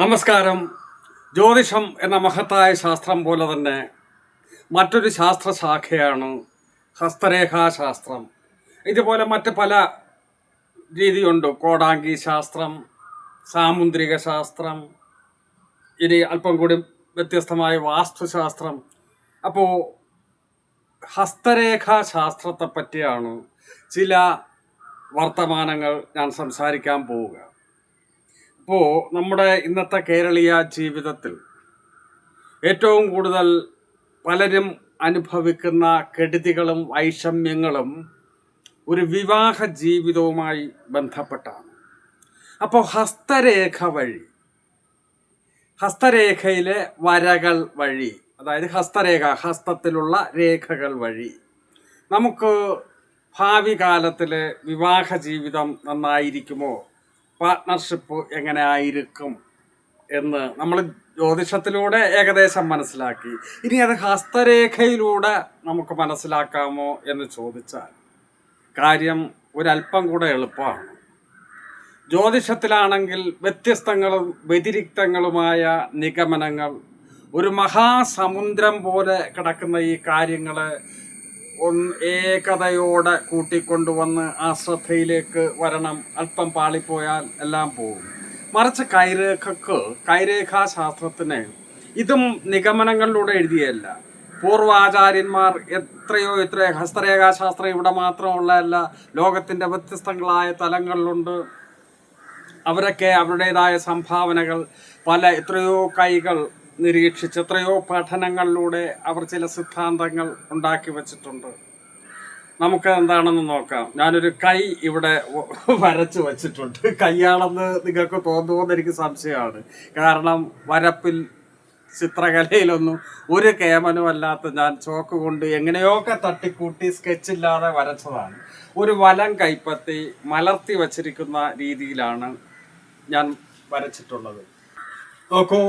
നമസ്കാരം. ജ്യോതിഷം എന്ന മഹത്തായ ശാസ്ത്രം പോലെ തന്നെ മറ്റൊരു ശാസ്ത്രശാഖയാണ് ഹസ്തരേഖാശാസ്ത്രം. ഇതുപോലെ മറ്റ് പല രീതിയുണ്ട്. കോടാങ്കി ശാസ്ത്രം സാമുദ്രിക ശാസ്ത്രം ഇനി അല്പം കൂടി വ്യത്യസ്തമായ വാസ്തുശാസ്ത്രം. അപ്പോൾ ഹസ്തരേഖാശാസ്ത്രത്തെ പറ്റിയാണ് ചില വർത്തമാനങ്ങൾ ഞാൻ സംസാരിക്കാൻ പോവുക. ഇപ്പോൾ നമ്മുടെ ഇന്നത്തെ കേരളീയ ജീവിതത്തിൽ ഏറ്റവും കൂടുതൽ പലരും അനുഭവിക്കുന്ന കെടുതികളും വൈഷമ്യങ്ങളും ഒരു വിവാഹ ജീവിതവുമായി ബന്ധപ്പെട്ടാണ്. അപ്പോൾ ഹസ്തരേഖ വഴി ഹസ്തരേഖയിലെ വരകൾ വഴി അതായത് ഹസ്തരേഖ ഹസ്തത്തിലുള്ള രേഖകൾ വഴി നമുക്ക് ഭാവി കാലത്തിൽ വിവാഹ ജീവിതം നന്നായിരിക്കുമോ? പാർട്ട്ണർഷിപ്പ് എങ്ങനെ ആയിരിക്കും എന്ന് നമ്മൾ ജ്യോതിഷത്തിലൂടെ ഏകദേശം മനസ്സിലാക്കി. ഇനി അത് ഹസ്തരേഖയിലൂടെ നമുക്ക് മനസ്സിലാക്കാമോ എന്ന് ചോദിച്ചാൽ കാര്യം ഒരല്പം കൂടെ എളുപ്പമാണ്. ജ്യോതിഷത്തിലാണെങ്കിൽ വ്യത്യസ്തങ്ങളും വ്യതിരിക്തങ്ങളുമായ നിഗമനങ്ങൾ ഒരു മഹാസമുദ്രം പോലെ കിടക്കുന്ന ഈ കാര്യങ്ങളെ ഏകതയോടെ കൂട്ടിക്കൊണ്ടുവന്ന് ആ ശ്രദ്ധയിലേക്ക് വരണം. അല്പം പാളിപ്പോയാൽ എല്ലാം പോകും മറിച്ച് കൈരേഖക്ക് കൈരേഖാശാസ്ത്രത്തിന് ഇതും നിഗമനങ്ങളിലൂടെ എഴുതിയല്ല. പൂർവാചാര്യന്മാർ എത്രയോ എത്രയോ ഹസ്തരേഖാശാസ്ത്രം ഇവിടെ മാത്രമുള്ളതല്ല ലോകത്തിന്റെ വ്യത്യസ്തങ്ങളായ തലങ്ങളിലുണ്ട്. അവരൊക്കെ അവരുടേതായ സംഭാവനകൾ പല എത്രയോ കൈകൾ നിരീക്ഷിച്ച് എത്രയോ പഠനങ്ങളിലൂടെ അവർ ചില സിദ്ധാന്തങ്ങൾ ഉണ്ടാക്കി വച്ചിട്ടുണ്ട്. നമുക്ക് എന്താണെന്ന് നോക്കാം. ഞാനൊരു കൈ ഇവിടെ വരച്ചു വച്ചിട്ടുണ്ട്. കൈയാണെന്ന് നിങ്ങൾക്ക് തോന്നുമെന്ന് എനിക്ക് സംശയമാണ്. കാരണം വരപ്പിൽ ചിത്രകലയിലൊന്നും ഒരു കേമനും അല്ലാത്ത ഞാൻ ചോക്ക് കൊണ്ട് എങ്ങനെയൊക്കെ തട്ടിക്കൂട്ടി സ്കെച്ചില്ലാതെ വരച്ചതാണ്. ഒരു വലം കൈപ്പത്തി മലർത്തി വച്ചിരിക്കുന്ന രീതിയിലാണ് ഞാൻ വരച്ചിട്ടുള്ളത്. നോക്കൂ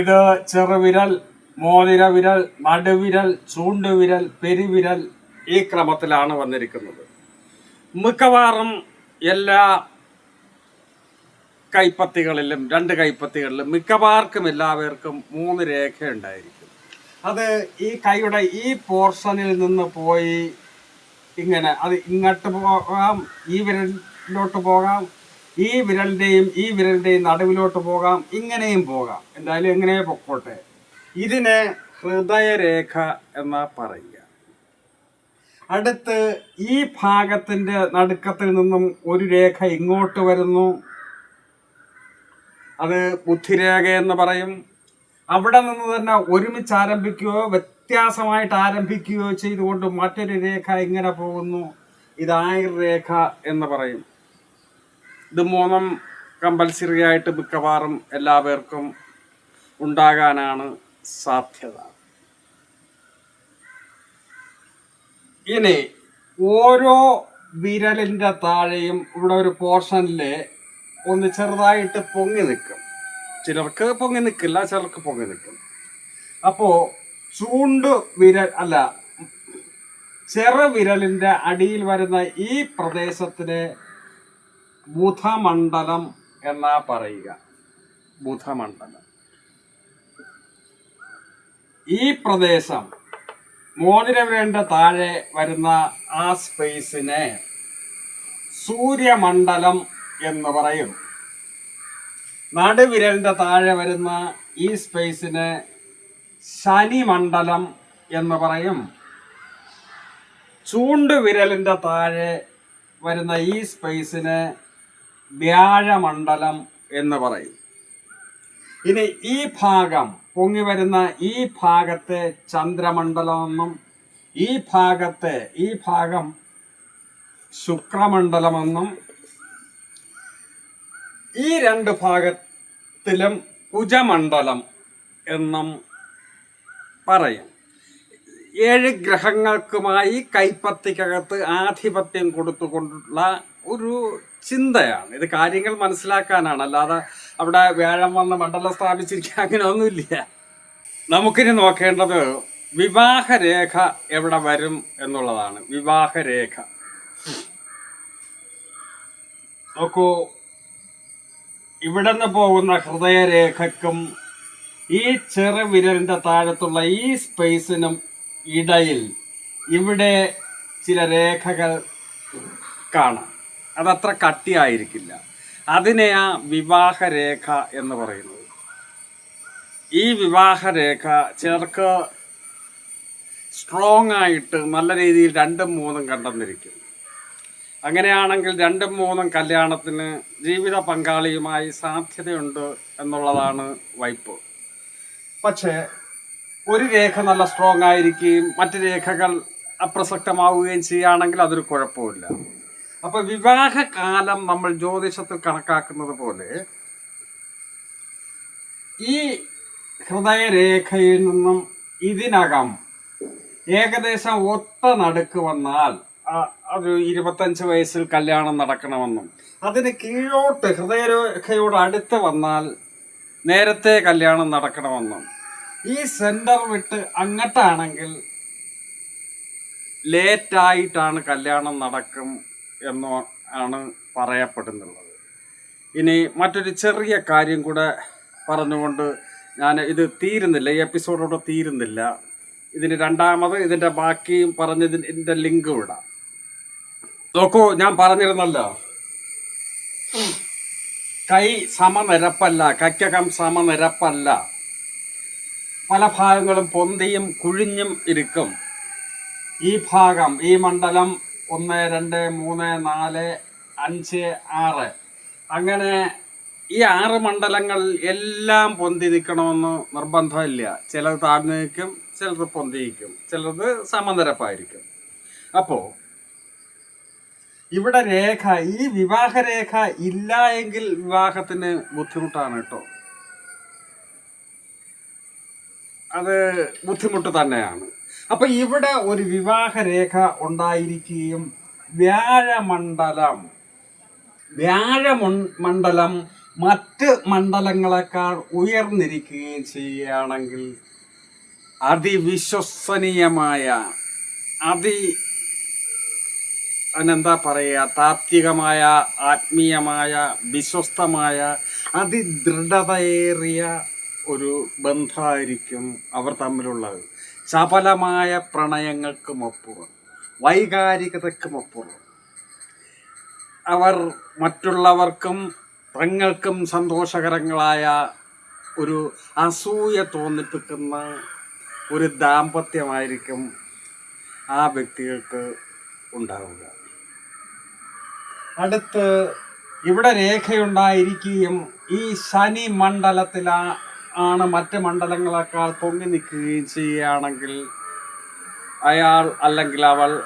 ഇത് ചെറുവിരൽ മോതിര വിരൽ നടുവിരൽ ചൂണ്ടുവിരൽ പെരുവിരൽ ഈ ക്രമത്തിലാണ് വന്നിരിക്കുന്നത്. മിക്കവാറും എല്ലാ കൈപ്പത്തികളിലും രണ്ട് കൈപ്പത്തികളിലും മിക്കവാർക്കും എല്ലാവർക്കും മൂന്ന് രേഖ ഉണ്ടായിരിക്കും. അത് ഈ കൈയുടെ ഈ പോർഷനിൽ നിന്ന് പോയി ഇങ്ങനെ അത് ഇങ്ങോട്ട് പോകാം ഈ വിരലിലോട്ട് പോകാം ഈ വിരലിന്റെയും ഈ വിരലിന്റെയും നടുവിലോട്ട് പോകാം ഇങ്ങനെയും പോകാം. എന്തായാലും എങ്ങനെ പൊക്കോട്ടെ. ഇതിനെ ഹൃദയരേഖ എന്നാ പറയുക. അടുത്ത് ഈ ഭാഗത്തിന്റെ നടുക്കത്തിൽ നിന്നും ഒരു രേഖ ഇങ്ങോട്ട് വരുന്നു. അത് ബുദ്ധിരേഖ എന്ന് പറയും. അവിടെ നിന്ന് തന്നെ ഒരുമിച്ച് ആരംഭിക്കുകയോ വ്യത്യാസമായിട്ട് ആരംഭിക്കുകയോ ചെയ്തുകൊണ്ട് മറ്റൊരു രേഖ ഇങ്ങനെ പോകുന്നു. ഇത് ആയുർരേഖ എന്ന് പറയും. ഇത് മൂന്നും കമ്പൽസറി ആയിട്ട് മിക്കവാറും എല്ലാവർക്കും ഉണ്ടാകാനാണ് സാധ്യത. ഇനി ഓരോ വിരലിന്റെ താഴെയും ഇവിടെ ഒരു പോർഷനിൽ ഒന്ന് ചെറുതായിട്ട് പൊങ്ങി നിൽക്കും. ചിലർക്ക് പൊങ്ങി നിൽക്കില്ല ചിലർക്ക് പൊങ്ങി നിൽക്കും. അപ്പോ ചൂണ്ട് വിരൽ അല്ല ചെറു വിരലിന്റെ അടിയിൽ വരുന്ന ഈ പ്രദേശത്തിന് ബുധമണ്ഡലം എന്നാ പറയുക. ബുധമണ്ഡലം. ഈ പ്രദേശം മോതിരവേണ്ട താഴെ വരുന്ന ആ സ്പേസിനെ സൂര്യമണ്ഡലം എന്ന് പറയും നടുവിരലിന്റെ താഴെ വരുന്ന ഈ സ്പേസിനെ ശനിമണ്ഡലം എന്ന് പറയും. ചൂണ്ടുവിരലിന്റെ താഴെ വരുന്ന ഈ സ്പേസിനെ വ്യാഴമണ്ഡലം എന്ന് പറയും. ഇനി ഈ ഭാഗം പൊങ്ങി വരുന്ന ഈ ഭാഗത്തെ ചന്ദ്രമണ്ഡലമെന്നും ഈ ഭാഗത്തെ ഈ ഭാഗം ശുക്രമണ്ഡലമെന്നും ഈ രണ്ട് ഭാഗത്തിലും കുജമണ്ഡലം എന്നും പറയും. ഏഴ് ഗ്രഹങ്ങൾക്കുമായി കൈപ്പത്തിക്കകത്ത് ആധിപത്യം കൊടുത്തുകൊണ്ടുള്ള ഒരു ചിന്തയാണ്. ഇത് കാര്യങ്ങൾ മനസ്സിലാക്കാനാണ്. അല്ലാതെ അവിടെ വ്യാഴം വന്ന് മണ്ഡലം സ്ഥാപിച്ചിരിക്കുക അങ്ങനെ ഒന്നുമില്ല. നമുക്കിനി നോക്കേണ്ടത് വിവാഹരേഖ എവിടെ വരും എന്നുള്ളതാണ്. വിവാഹരേഖ. നോക്കൂ ഇവിടെ പോകുന്ന ഹൃദയരേഖക്കും ഈ ചെറുവിരലിന്റെ താഴത്തുള്ള ഈ സ്പേസിനും ഇടയിൽ ഇവിടെ ചില രേഖകൾ കാണാം. അതത്ര കട്ടിയായിരിക്കില്ല. അതിനെയാ വിവാഹരേഖ എന്ന് പറയുന്നത്. ഈ വിവാഹരേഖ ചിലർക്ക് സ്ട്രോങ് ആയിട്ട് നല്ല രീതിയിൽ രണ്ടും മൂന്നും കണ്ടെന്നിരിക്കും അങ്ങനെയാണെങ്കിൽ രണ്ടും മൂന്നും കല്യാണത്തിന് ജീവിത പങ്കാളിയുമായി സാധ്യതയുണ്ട് എന്നുള്ളതാണ് വൈപ്പ്. പക്ഷേ ഒരു രേഖ നല്ല സ്ട്രോങ് ആയിരിക്കുകയും മറ്റ് രേഖകൾ അപ്രസക്തമാവുകയും ചെയ്യുകയാണെങ്കിൽ അതൊരു കുഴപ്പമില്ല അപ്പൊ വിവാഹകാലം നമ്മൾ ജ്യോതിഷത്തിൽ കണക്കാക്കുന്നത് പോലെ ഈ ഹൃദയരേഖയിൽ നിന്നും ഇതിനകം ഏകദേശം ഒത്ത നടുക്ക് വന്നാൽ ഒരു ഇരുപത്തഞ്ച് വയസ്സിൽ കല്യാണം നടക്കണമെന്നും അതിന് കീഴോട്ട് ഹൃദയരേഖയോട് അടുത്ത് വന്നാൽ നേരത്തെ കല്യാണം നടക്കണമെന്നും ഈ സെന്റർ വിട്ട് അങ്ങട്ടാണെങ്കിൽ ലേറ്റായിട്ടാണ് കല്യാണം നടക്കും എന്ന് ആണ് പറയപ്പെടുന്നുള്ളത്. ഇനി മറ്റൊരു ചെറിയ കാര്യം കൂടെ പറഞ്ഞുകൊണ്ട് ഞാൻ ഇത് തീരുന്നില്ല ഈ എപ്പിസോഡോടെ തീരുന്നില്ല. ഇതിന് രണ്ടാമത് ഇതിന്റെ ബാക്കിയും പറഞ്ഞതിന്റെ ലിങ്ക് വിടാം. നോക്കൂ ഞാൻ പറഞ്ഞിരുന്നല്ലോ. കൈ സമനിരപ്പല്ല കൈക്കകം സമനിരപ്പല്ല. പല ഭാഗങ്ങളും പൊന്തിയും കുഴിഞ്ഞും ഇരിക്കും. ഈ ഭാഗം ഈ മണ്ഡലം ഒന്ന് രണ്ട് മൂന്ന് നാല് അഞ്ച് ആറ്. അങ്ങനെ ഈ ആറ് മണ്ഡലങ്ങൾ എല്ലാം പൊന്തി നിൽക്കണമെന്ന് നിർബന്ധമില്ല. ചിലത് താഴ്ന്നു നിൽക്കും ചിലത് പൊന്തി നിൽക്കും ചിലത് സമനിരപ്പായിരിക്കും. അപ്പോൾ ഇവിടെ രേഖ ഈ വിവാഹരേഖ ഇല്ല എങ്കിൽ വിവാഹത്തിന് ബുദ്ധിമുട്ടാണ് കേട്ടോ. അത് ബുദ്ധിമുട്ട് തന്നെയാണ്. അപ്പൊ ഇവിടെ ഒരു വിവാഹരേഖ ഉണ്ടായിരിക്കുകയും വ്യാഴമണ്ഡലം. വ്യാഴമു മണ്ഡലം മറ്റ് മണ്ഡലങ്ങളെക്കാൾ ഉയർന്നിരിക്കുകയും ചെയ്യുകയാണെങ്കിൽ അതിവിശ്വസനീയമായ അതി അതിനെന്താ പറയുക താത്വികമായ ആത്മീയമായ വിശ്വസ്തമായ അതിദൃഢതയേറിയ ഒരു ബന്ധമായിരിക്കും അവർ തമ്മിലുള്ളത്. ചപലമായ പ്രണയങ്ങൾക്കുമപ്പുറം വൈകാരികതയ്ക്കുമപ്പുറം അവർ മറ്റുള്ളവർക്കും തങ്ങൾക്കും സന്തോഷകരങ്ങളായ ഒരു അസൂയ തോന്നിപ്പിക്കുന്ന ഒരു ദാമ്പത്യമായിരിക്കും ആ വ്യക്തികൾക്ക് ഉണ്ടാവുക. അടുത്ത് ഇവിടെ രേഖയുണ്ടായിരിക്കുകയും ഈ ശനി മണ്ഡലത്തിലാ ആണ് മറ്റ് മണ്ഡലങ്ങളെക്കാൾ പൊങ്ങി നിൽക്കുകയും ചെയ്യുകയാണെങ്കിൽ അയാൾ അല്ലെങ്കിൽ അവൾ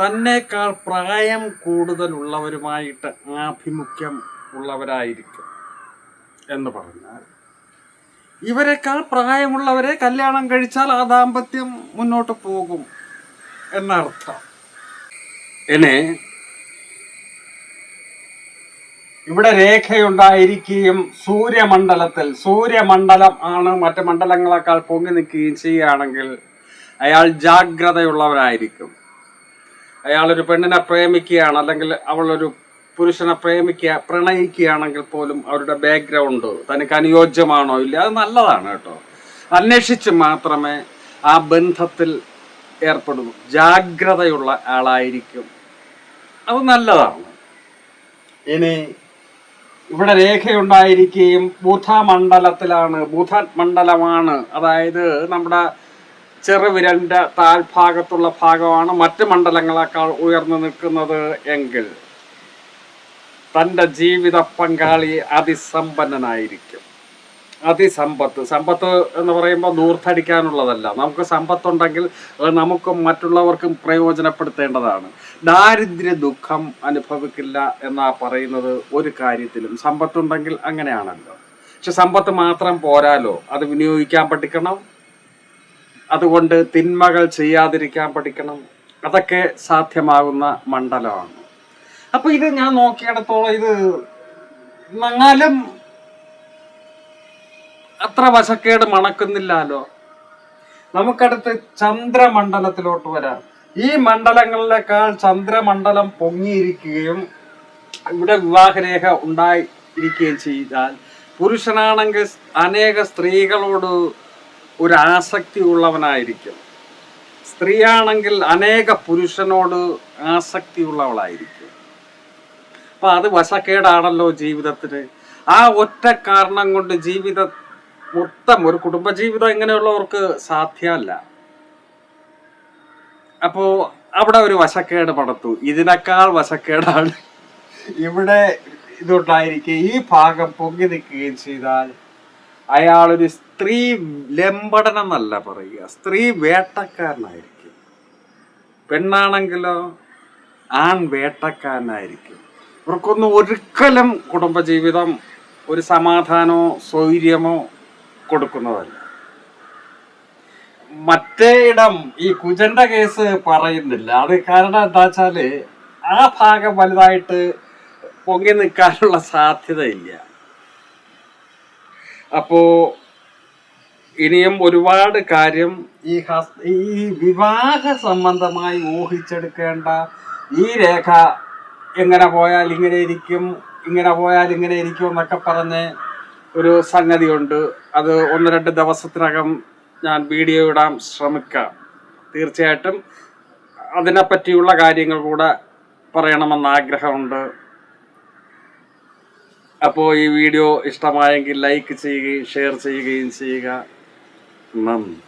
തന്നേക്കാൾ പ്രായം കൂടുതലുള്ളവരുമായിട്ട് ആഭിമുഖ്യം ഉള്ളവരായിരിക്കും എന്ന് പറഞ്ഞാൽ ഇവരെക്കാൾ പ്രായമുള്ളവരെ കല്യാണം കഴിച്ചാൽ ആ ദാമ്പത്യം മുന്നോട്ട് പോകും എന്നർത്ഥം. ഇനി ഇവിടെ രേഖയുണ്ടായിരിക്കുകയും സൂര്യമണ്ഡലത്തിൽ സൂര്യമണ്ഡലം ആണ് മറ്റു മണ്ഡലങ്ങളെക്കാൾ പൊങ്ങി നിൽക്കുകയും ചെയ്യുകയാണെങ്കിൽ അയാൾ ജാഗ്രതയുള്ളവരായിരിക്കും. അയാൾ ഒരു പെണ്ണിനെ പ്രേമിക്കുകയാണ് അല്ലെങ്കിൽ അവളൊരു പുരുഷനെ പ്രേമിക്കുക പ്രണയിക്കുകയാണെങ്കിൽ പോലും അവരുടെ ബാക്ക്ഗ്രൗണ്ട് തനിക്ക് അനുയോജ്യമാണോ ഇല്ല അത് നല്ലതാണ് കേട്ടോ. അന്വേഷിച്ച് മാത്രമേ ആ ബന്ധത്തിൽ ഏർപ്പെടൂ ജാഗ്രതയുള്ള ആളായിരിക്കും. അത് നല്ലതാണ്. ഇനി ഇവിടെ രേഖയുണ്ടായിരിക്കുകയും ബുധമണ്ഡലത്തിലാണ് ബുധ മണ്ഡലമാണ് അതായത് നമ്മുടെ ചെറുവിരലിന്റെ താഴ്ഭാഗത്തുള്ള ഭാഗമാണ് മറ്റ് മണ്ഡലങ്ങളെക്കാൾ ഉയർന്നു നിൽക്കുന്നത് എങ്കിൽ തന്റെ ജീവിത പങ്കാളി അതിസമ്പന്നനായിരിക്കും. അതിസമ്പത്ത്. സമ്പത്ത് എന്ന് പറയുമ്പോൾ ദൂർത്തടിക്കാനുള്ളതല്ല നമുക്ക് സമ്പത്തുണ്ടെങ്കിൽ അത് നമുക്കും മറ്റുള്ളവർക്കും പ്രയോജനപ്പെടുത്തേണ്ടതാണ്. ദാരിദ്ര്യ ദുഃഖം അനുഭവിക്കില്ല എന്നാ പറയുന്നത് ഒരു കാര്യത്തിലും. സമ്പത്തുണ്ടെങ്കിൽ അങ്ങനെയാണല്ലോ. പക്ഷെ സമ്പത്ത് മാത്രം പോരാലോ? അത് വിനിയോഗിക്കാൻ പഠിക്കണം? അതുകൊണ്ട് തിന്മകൾ ചെയ്യാതിരിക്കാൻ പഠിക്കണം? അതൊക്കെ സാധ്യമാകുന്ന മണ്ഡലമാണ്. അപ്പൊ ഇത് ഞാൻ നോക്കിയിടത്തോളം ഇത് എന്നാലും അത്ര വശക്കേട് മണക്കുന്നില്ലല്ലോ നമുക്കടുത്ത് ചന്ദ്രമണ്ഡലത്തിലോട്ട് വരാം. ഈ മണ്ഡലങ്ങളിലേക്കാൾ ചന്ദ്രമണ്ഡലം പൊങ്ങിയിരിക്കുകയും ഇവിടെ വിവാഹരേഖ ഉണ്ടായിരിക്കുകയും ചെയ്താൽ പുരുഷനാണെങ്കിൽ അനേക സ്ത്രീകളോട് ഒരു ആസക്തി ഉള്ളവനായിരിക്കും. സ്ത്രീയാണെങ്കിൽ അനേക പുരുഷനോട് ആസക്തി ഉള്ളവളായിരിക്കും. അപ്പൊ അത് വശക്കേടാണല്ലോ ജീവിതത്തിന് ആ ഒറ്റ കാരണം കൊണ്ട് ജീവിത മൊത്തം ഒരു കുടുംബജീവിതം ഇങ്ങനെയുള്ളവർക്ക് സാധ്യമല്ല. അപ്പോ അവിടെ ഒരു വശക്കേട് പടത്തു. ഇതിനേക്കാൾ വശക്കേടാണ് ഇവിടെ ഇതുണ്ടായിരിക്കെ. ഈ ഭാഗം പൊങ്ങി നിൽക്കുകയും ചെയ്താൽ അയാളൊരു സ്ത്രീ ലംബടനം എന്നല്ല പറയുക. സ്ത്രീ വേട്ടക്കാരനായിരിക്കും. പെണ്ണാണെങ്കിലോ ആൺ വേട്ടക്കാരനായിരിക്കും. ഇവർക്കൊന്നും ഒരിക്കലും കുടുംബജീവിതം ഒരു സമാധാനമോ സ്വൈര്യമോ കൊടുക്കുന്നതല്ല. മറ്റേ ഇടം ഈ കുജന്റെ കേസ് പറയുന്നില്ല. അത് കാരണം എന്താ വെച്ചാൽ ആ ഭാഗം വലുതായിട്ട് പൊങ്ങി നിൽക്കാനുള്ള സാധ്യതയില്ല. അപ്പോ ഇനിയും ഒരുപാട് കാര്യം ഈ ഈ വിവാഹ സംബന്ധമായി ഊഹിച്ചെടുക്കേണ്ട ഈ രേഖ എങ്ങനെ പോയാൽ ഇങ്ങനെ ഇരിക്കും ഇങ്ങനെ പോയാൽ ഇങ്ങനെ ഇരിക്കും എന്നൊക്കെ പറഞ്ഞ് ഒരു സംഗതിയുണ്ട്. അത് ഒന്ന് രണ്ട് ദിവസത്തിനകം ഞാൻ വീഡിയോ ഇടാൻ ശ്രമിക്കാം. തീർച്ചയായിട്ടും അതിനെപ്പറ്റിയുള്ള കാര്യങ്ങൾ കൂടെ പറയണമെന്ന് ആഗ്രഹമുണ്ട്. അപ്പോൾ ഈ വീഡിയോ ഇഷ്ടമായെങ്കിൽ ലൈക്ക് ചെയ്യുകയും ഷെയർ ചെയ്യുകയും ചെയ്യുക. നന്ദി.